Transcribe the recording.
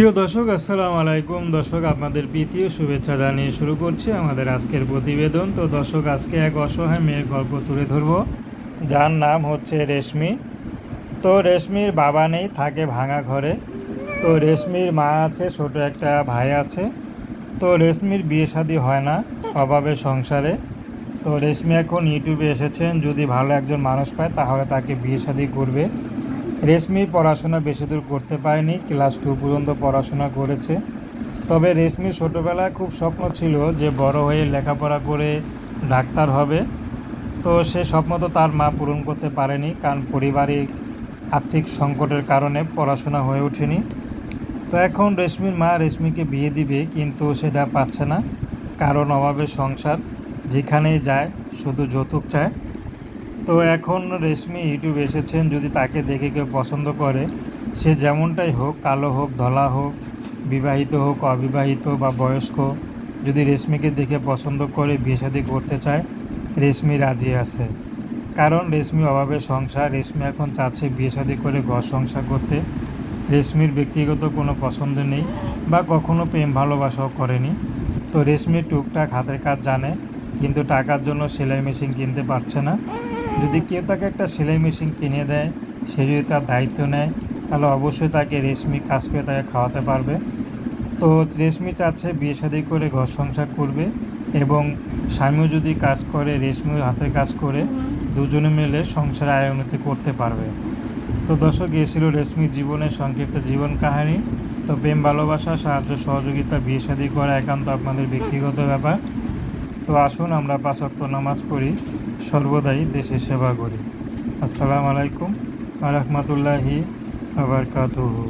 প্রিয় দর্শক, আসসালামু আলাইকুম। দর্শক, আপনাদের প্রীতি ও শুভেচ্ছা জানিয়ে শুরু করছি আমাদের আজকের প্রতিবেদন। তো দর্শক, আজকে এক অসহায় মেয়ের গল্প তুলে ধরব। যার নাম হচ্ছে রেশমি। তো রেশমির বাবা নেই, থাকে ভাঙা ঘরে। তো রেশমির মা আছে, ছোট একটা ভাই আছে। তো রেশমির বিয়ে শাদী হয় না, অভাবে সংসারে। তো রেশমি এখন ইউটিউবে এসেছেন, যদি ভালো একজন মানুষ পায়, তাহলে তাকে বিয়ে শাদী করবে। রেশমি পড়াশোনা বেশি দূর করতে পারেনি, ক্লাস টু পর্যন্ত পড়াশোনা করেছে। তবে রেশমির ছোটোবেলায় খুব স্বপ্ন ছিল যে বড় হয়ে লেখাপড়া করে ডাক্তার হবে। তো সে স্বপ্ন তো তার মা পূরণ করতে পারেনি, কারণ পারিবারিক আর্থিক সংকটের কারণে পড়াশোনা হয়ে ওঠেনি। তো এখন রেশমির মা রেশমিকে বিয়ে দিবে, কিন্তু সেটা পাচ্ছে না, কারণ অভাবে সংসার যেখানেই যায় শুধু যৌতুক চায়। তো এখন রেশমি ইউটিউবে এসেছেন, যদি তাকে দেখে কেউ পছন্দ করে, সে যেমনটাই হোক, কালো হোক, ধলা হোক, বিবাহিত হোক, অবিবাহিত বা বয়স্ক, যদি রেশমিকে দেখে পছন্দ করে, বিয়ে করতে চায়, রেশমি রাজি আছে। কারণ রেশমি অভাবে সংসার, রেশমি এখন চাচ্ছে বিয়ে শাদী করে ঘর সংসার করতে। রেশমির ব্যক্তিগত কোনো পছন্দ নেই বা কখনো প্রেম ভালোবাসাও করেনি। তো রেশমি টুকটাক হাতের কাজ জানে, কিন্তু টাকার জন্য সেলাই মেশিন কিনতে পারছে না। যদি কেউ তাকে একটা সেলাই মেশিন কিনে দেয়, সে যদি তার দায়িত্ব নেয়, তাহলে অবশ্যই তাকে রেশমি কাজ করে তাকে খাওয়াতে পারবে। তো রেশমি চাচ্ছে বিয়ে শাদী করে ঘর সংসার করবে এবং স্বামীও যদি কাজ করে, রেশমিও হাতের কাজ করে, দুজনে মিলে সংসারে আয় উন্নতি করতে পারবে। তো দর্শক, এ ছিল রেশমির জীবনের সংক্ষিপ্ত জীবন কাহিনী। তো প্রেম, ভালোবাসা, সাহায্য, সহযোগিতা, বিয়ে শাদী করা একান্ত আপনাদের ব্যক্তিগত ব্যাপার। তো আসুন আমরা পাঁচক্ত নামাজ পড়ি, সর্বদাই দেশে সেবা করি। আসসালামু আলাইকুম আ রহমতুল্লাহি আবরকাতুহু